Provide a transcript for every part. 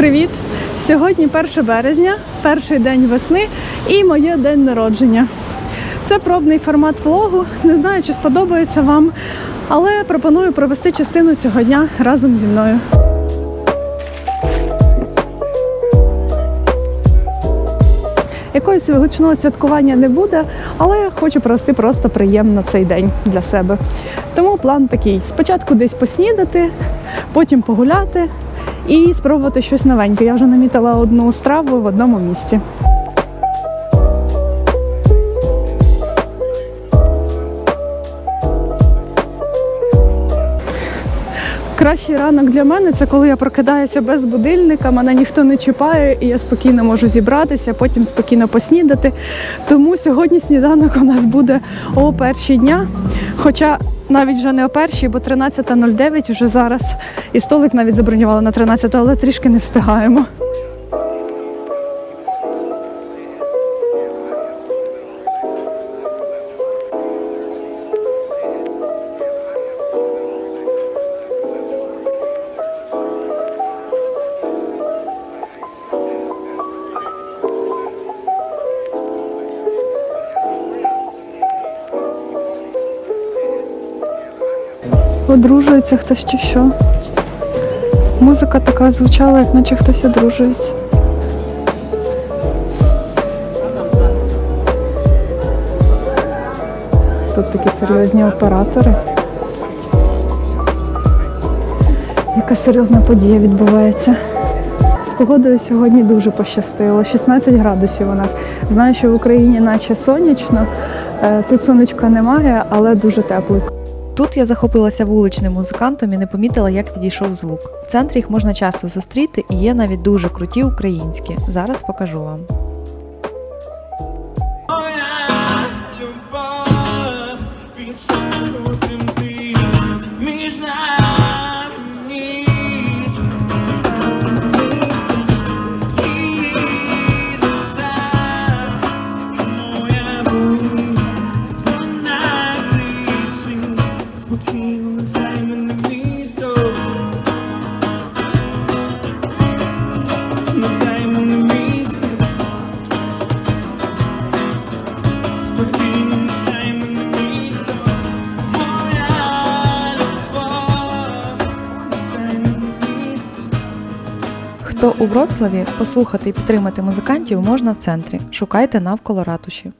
Привіт! Сьогодні 1 березня, перший день весни і моє день народження. Це пробний формат влогу. Не знаю, чи сподобається вам, але пропоную провести частину цього дня разом зі мною. Якогось гучного святкування не буде, але хочу провести просто приємно цей день для себе. Тому план такий: спочатку десь поснідати, потім погуляти і спробувати щось новеньке. Я вже намітила одну страву в одному місці. Кращий ранок для мене це коли я прокидаюся без будильника, мене ніхто не чіпає, і я спокійно можу зібратися, потім спокійно поснідати. Тому сьогодні сніданок у нас буде о першій дня. Хоча навіть вже не о першій, бо 13.09 вже зараз. І столик навіть забронювали на 13, але трішки не встигаємо. Одружується хтось чи що. Музика така звучала, як наче хтось одружується. Тут такі серйозні оператори. Яка серйозна подія відбувається. З погодою сьогодні дуже пощастило. 16 градусів у нас. Знаю, що в Україні наче сонячно. Е, Тут сонечка немає, але дуже тепло. Тут я захопилася вуличним музикантом і не помітила, як відійшов звук. В центрі їх можна часто зустріти і є навіть дуже круті українські. Зараз покажу вам. У Вроцлаві, послухати і підтримати музикантів можна в центрі. Шукайте навколо ратуші.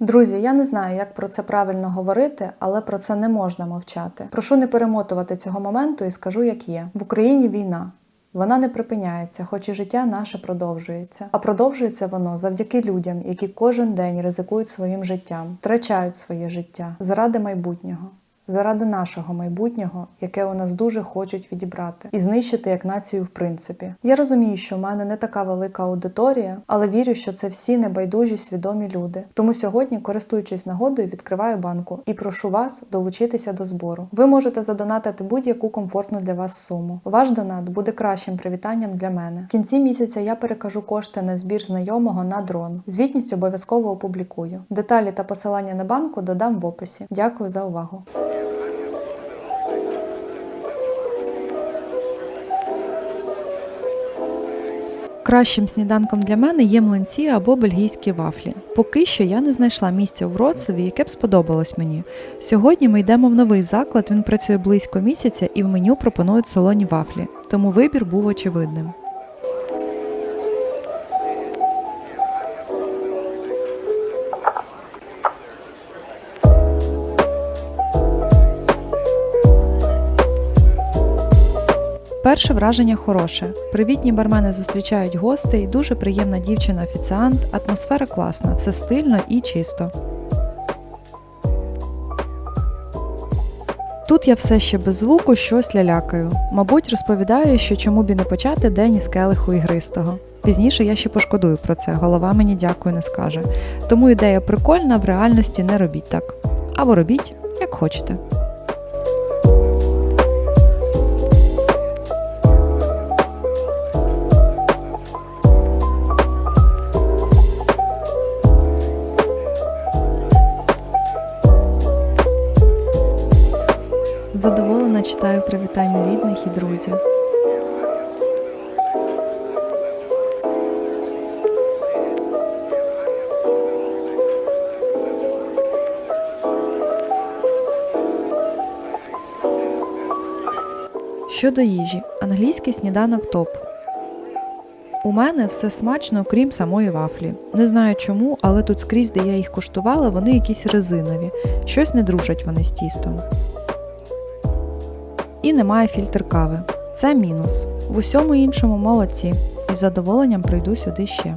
Друзі, я не знаю, як про це правильно говорити, але про це не можна мовчати. Прошу не перемотувати цього моменту і скажу, як є. В Україні війна. Вона не припиняється, хоч і життя наше продовжується. А продовжується воно завдяки людям, які кожен день ризикують своїм життям, втрачають своє життя заради майбутнього. Заради нашого майбутнього, яке у нас дуже хочуть відібрати, і знищити як націю в принципі. Я розумію, що в мене не така велика аудиторія, але вірю, що це всі небайдужі свідомі люди. Тому сьогодні, користуючись нагодою, відкриваю банку і прошу вас долучитися до збору. Ви можете задонатити будь-яку комфортну для вас суму. Ваш донат буде кращим привітанням для мене. В кінці місяця я перекажу кошти на збір знайомого на дрон. Звітність обов'язково опублікую. Деталі та посилання на банку додам в описі. Дякую за увагу. Кращим сніданком для мене є млинці або бельгійські вафлі. Поки що я не знайшла місця у Вроцлаві, яке б сподобалось мені. Сьогодні ми йдемо в новий заклад, він працює близько місяця і в меню пропонують солоні вафлі, тому вибір був очевидним. Перше враження хороше. Привітні бармени зустрічають гостей, дуже приємна дівчина-офіціант, атмосфера класна, все стильно і чисто. Тут я все ще без звуку щось лялякаю. Мабуть, розповідаю, що чому б і не почати день із келиху ігристого. Пізніше я ще пошкодую про це, голова мені дякую не скаже. Тому ідея прикольна, в реальності не робіть так. Або робіть, як хочете. друзі. Щодо їжі, англійський сніданок топ. У мене все смачно, крім самої вафлі. Не знаю чому, але тут скрізь, де я їх куштувала, вони якісь резинові. Щось не дружать вони з тістом. І немає фільтр кави. Це мінус. В усьому іншому молодці. І задоволенням прийду сюди ще.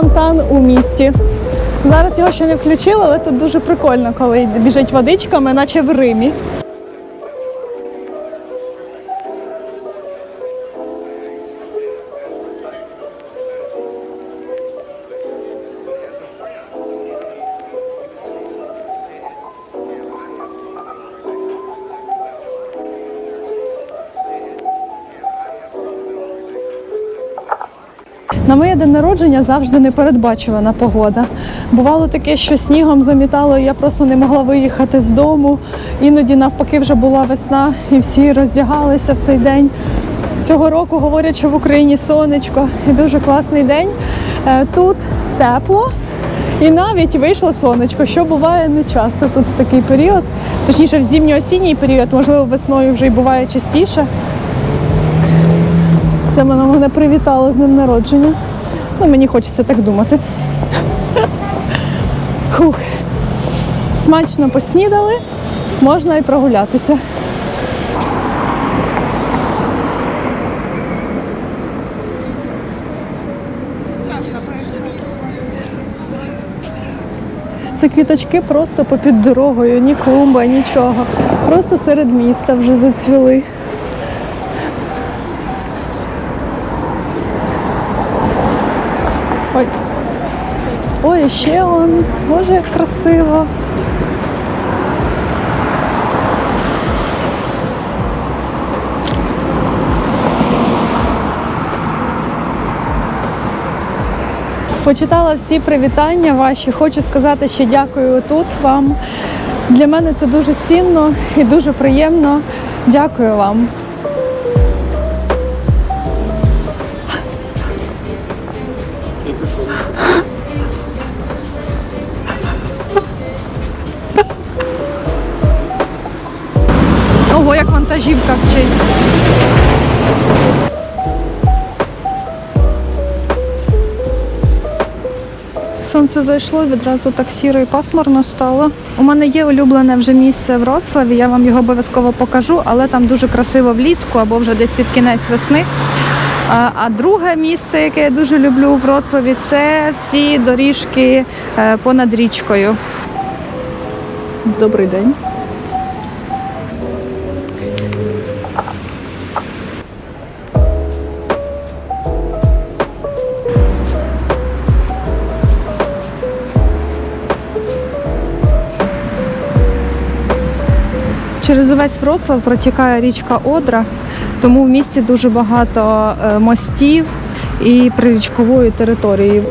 Фонтан у місті. Зараз його ще не включили, але тут дуже прикольно, коли біжить водичками, наче в Римі. На моє день народження завжди непередбачувана погода. Бувало таке, що снігом замітало, і я просто не могла виїхати з дому. Іноді навпаки вже була весна, і всі роздягалися в цей день. Цього року говорять, що в Україні сонечко і дуже класний день. Е, Тут тепло. І навіть вийшло сонечко, що буває не часто тут в такий період, точніше в зимньо-осінній період, можливо, весною вже й буває частіше. Це мене мене привітало з ним народження. Ну, мені хочеться так думати. Хух. Смачно поснідали, можна і прогулятися. Це квіточки просто попід дорогою, ні клумба, нічого. Просто серед міста вже зацвіли. Ой. Ой, ще он. Боже, як красиво. Почитала всі привітання ваші. Хочу сказати, що дякую тут вам. Для мене це дуже цінно і дуже приємно. Дякую вам. Як вантажівка вчить. Сонце зайшло, відразу так сіро і пасмурно стало. У мене є улюблене вже місце в Вроцлаві, я вам його обов'язково покажу, але там дуже красиво влітку або вже десь під кінець весни. А, друге місце, яке я дуже люблю у Вроцлаві, це всі доріжки е, понад річкою. Добрий день. Через увесь Вроцлав протікає річка Одра, тому в місті дуже багато е, мостів і прирічкової території.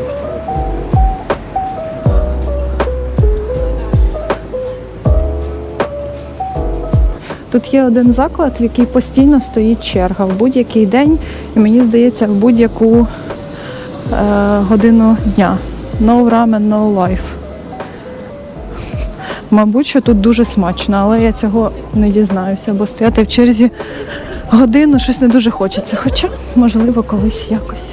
Тут є один заклад, в який постійно стоїть черга в будь-який день, і мені здається, в будь-яку е, годину дня. No ramen, no life. Мабуть, що тут дуже смачно, але я цього не дізнаюся, бо стояти в черзі годину щось не дуже хочеться. Хоча, можливо, колись якось.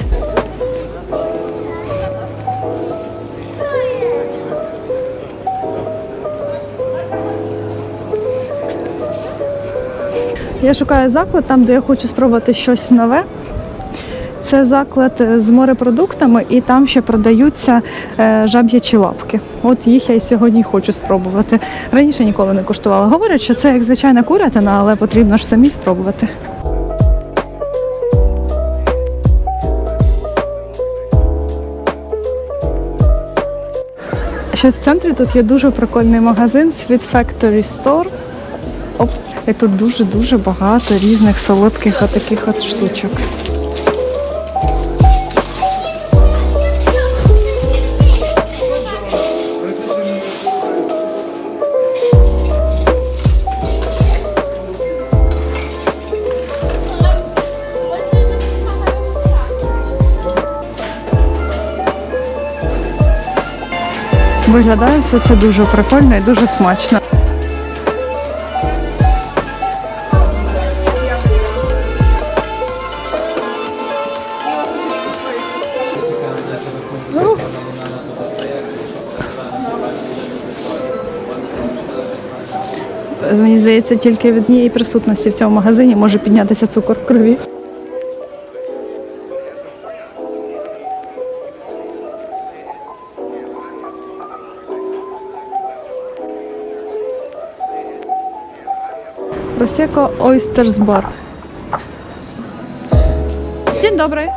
Я шукаю заклад там, де я хочу спробувати щось нове. Це заклад е, з морепродуктами, і там ще продаються е, жаб'ячі лапки. От їх я і сьогодні хочу спробувати. Раніше ніколи не куштувала. Говорять, що це як звичайна курятина, але потрібно ж самі спробувати. Ще в центрі тут є дуже прикольний магазин Sweet Factory Store. Оп. І тут дуже-дуже багато різних солодких отаких от штучок. Виглядає все це дуже прикольно і дуже смачно. Мені здається, тільки від однієї присутності в цьому магазині може піднятися цукор в крові. Prosecco Oysters Bar. Dzień dobry.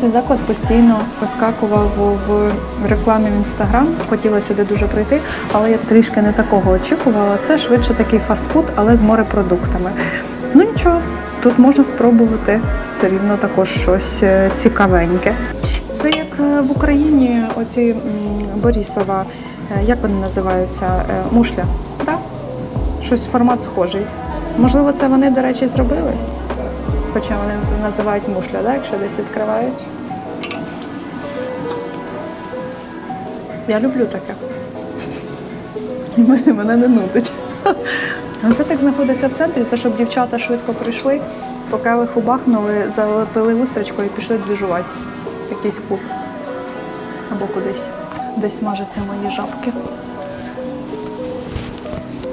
Цей заклад постійно вискакував в рекламі в інстаграм. Хотіла сюди дуже прийти, але я трішки не такого очікувала. Це швидше такий фастфуд, але з морепродуктами. Ну нічого, тут можна спробувати все рівно також щось е, цікавеньке. Це як е, в Україні, оці Борісова, е, як вони називаються? Мушля. Так? Щось формат схожий. Можливо, це вони, до речі, зробили. Хоча вони називають мушля, да, якщо десь відкривають. Я люблю таке. І мене, мене не нудить. Ну, Це так знаходиться в центрі, це щоб дівчата швидко прийшли, по келиху бахнули, залепили устричкою і пішли двіжувати. Якийсь клуб. Або кудись. Десь смажаться мої жабки.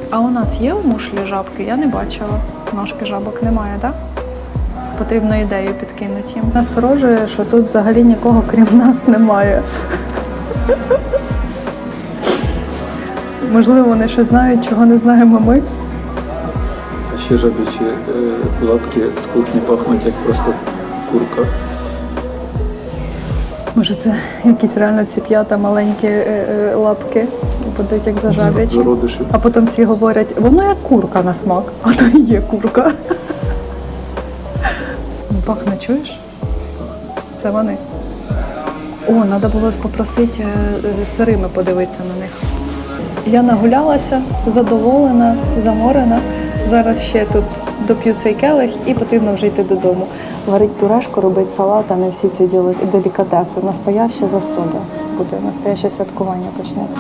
А у нас є у мушлі жабки? Я не бачила. Ножки жабок немає, так? Потрібно ідею підкинути їм. Насторожує, що тут взагалі нікого крім нас немає. Можливо, вони ще знають, чого не знаємо ми. Ще жабічі е, лапки з кухні пахнуть як просто курка. Може, це якісь реально ці п'ята маленькі е, е, лапки будуть як зажабячі. А потім всі говорять, воно як курка на смак, а то і є курка. Пахне, чуєш? Це вони. О, треба було попросити е, е, сирими подивитися на них. Я нагулялася, задоволена, заморена. Зараз ще тут доп'ю цей келих і потрібно вже йти додому. Варить пюрешку, робить салат, а не всі ці делікатеси. Настояще застолля буде, настояще святкування почнеться.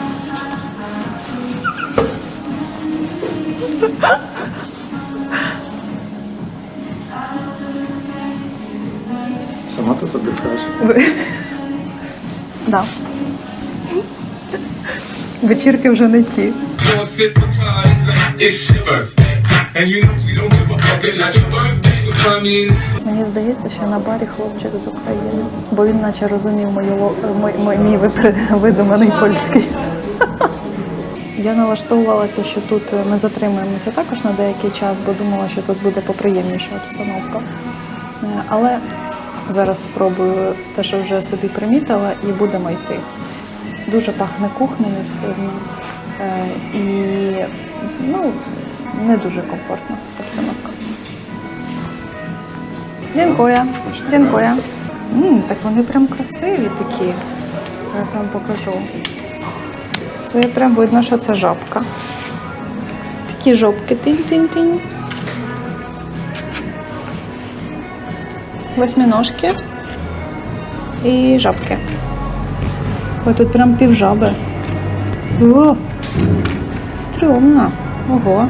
It's not your birthday. You come in. Мені здається, що на барі хлопчик з України, бо він наче розумів мою мій випри- видуманий польський. Я налаштовувалася, що тут ми затримуємося також на деякий час, бо думала, що тут буде поприємніша обстановка. Е, Але зараз спробую те, що вже собі примітила, і будемо йти. Дуже пахне кухнею сильно. Е, І ну, не дуже комфортна обстановка. Дякую. Дякую. М, так вони прям красиві такі. Зараз вам покажу. Це прям видно, що це жабка. Такі жопки тинь-тинь-тинь. Восьминожки і жабки. Ой, тут прям півжаби. О, стрьомно. Ого.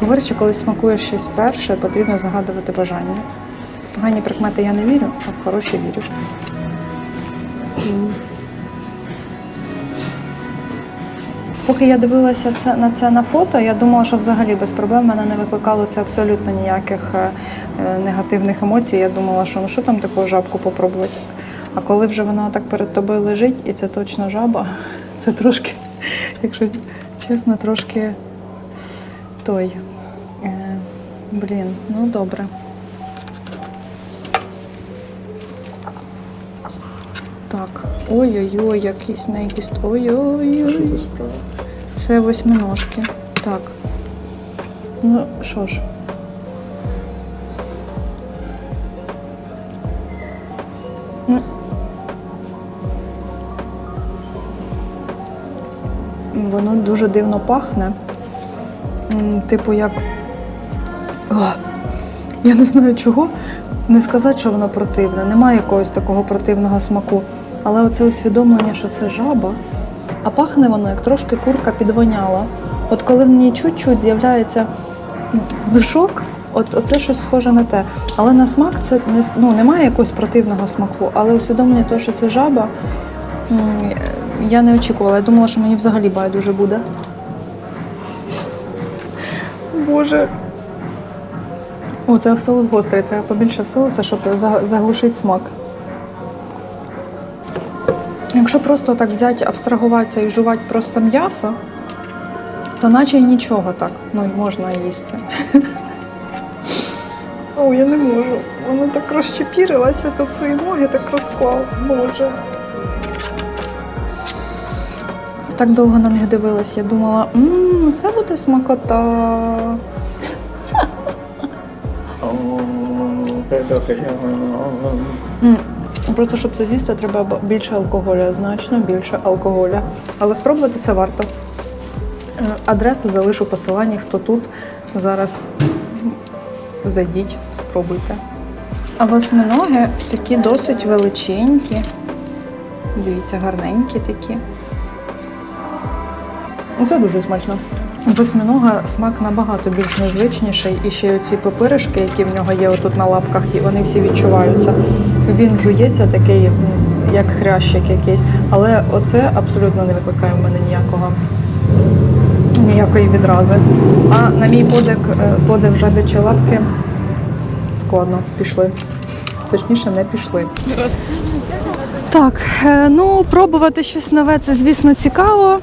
Говорять, що коли смакуєш щось перше, потрібно загадувати бажання. В погані прикмети я не вірю, а в хороші вірю. Поки я дивилася це, на це на фото, я думала, що взагалі без проблем мене не викликало це абсолютно ніяких е, е, негативних емоцій. Я думала, що ну що там таку жабку попробувати. А коли вже воно так перед тобою лежить, і це точно жаба, це трошки, якщо чесно, трошки той. Е, блін, ну добре. Так, ой-ой-ой, якісь на якісь. Ой-ой-ой. Що це справа? Це восьминожки. Так. Ну, що ж. Ну. Воно дуже дивно пахне. Типу, як. О, я не знаю чого. Не сказати, що воно противне. Немає якогось такого противного смаку. Але оце усвідомлення, що це жаба, а пахне воно як трошки курка підвоняла. От коли в ній чуть-чуть з'являється душок, от оце щось схоже на те. Але на смак це не ну, немає якогось противного смаку, але усвідомлення того, що це жаба, я не очікувала. Я думала, що мені взагалі байдуже буде. Боже. О, це соус гострий, треба побільше соуса, щоб заглушити смак. Якщо просто так взяти, абстрагуватися і жувати просто м'ясо, то наче й нічого так. Ну і можна їсти. О, я не можу. Воно так розчепірилося, тут свої ноги так розклав. Боже. Так довго на них дивилась, я думала, мм, це буде смакота. М, Просто щоб це з'їсти, треба більше алкоголю, значно більше алкоголя. Але спробувати це варто. Е, Адресу залишу посилання, хто тут. Зараз зайдіть, спробуйте. А восьминоги такі досить величенькі. Дивіться, гарненькі такі. Ну, Це дуже смачно. Восьминога смак набагато більш незвичніший, і ще оці папиришки, які в нього є отут на лапках, і вони всі відчуваються. Він жується такий, як хрящик якийсь, але оце абсолютно не викликає в мене ніякого ніякої відрази. А на мій подик, е, подив жабячі лапки складно пішли. Точніше, не пішли. Так, е, ну пробувати щось нове це, звісно, цікаво,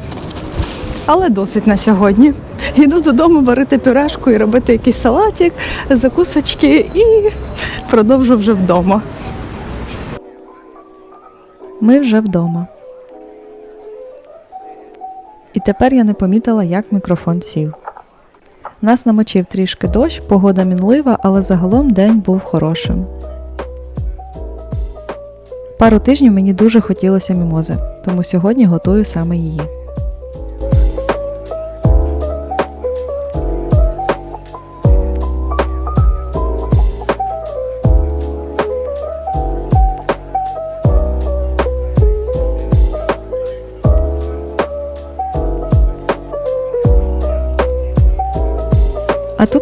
але досить на сьогодні. Йду додому варити пюрешку і робити якийсь салатик, закусочки і продовжу вже вдома. Ми вже вдома. І тепер я не помітила, як мікрофон сів. Нас намочив трішки дощ, погода мінлива, але загалом день був хорошим. Пару тижнів мені дуже хотілося мімози, тому сьогодні готую саме її.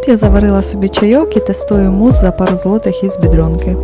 Тут я заварила собі чайок і тестую мус за пару злотих із бідронки.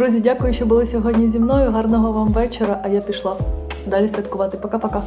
Друзі, дякую, що були сьогодні зі мною. Гарного вам вечора, а я пішла далі святкувати. Пока-пока.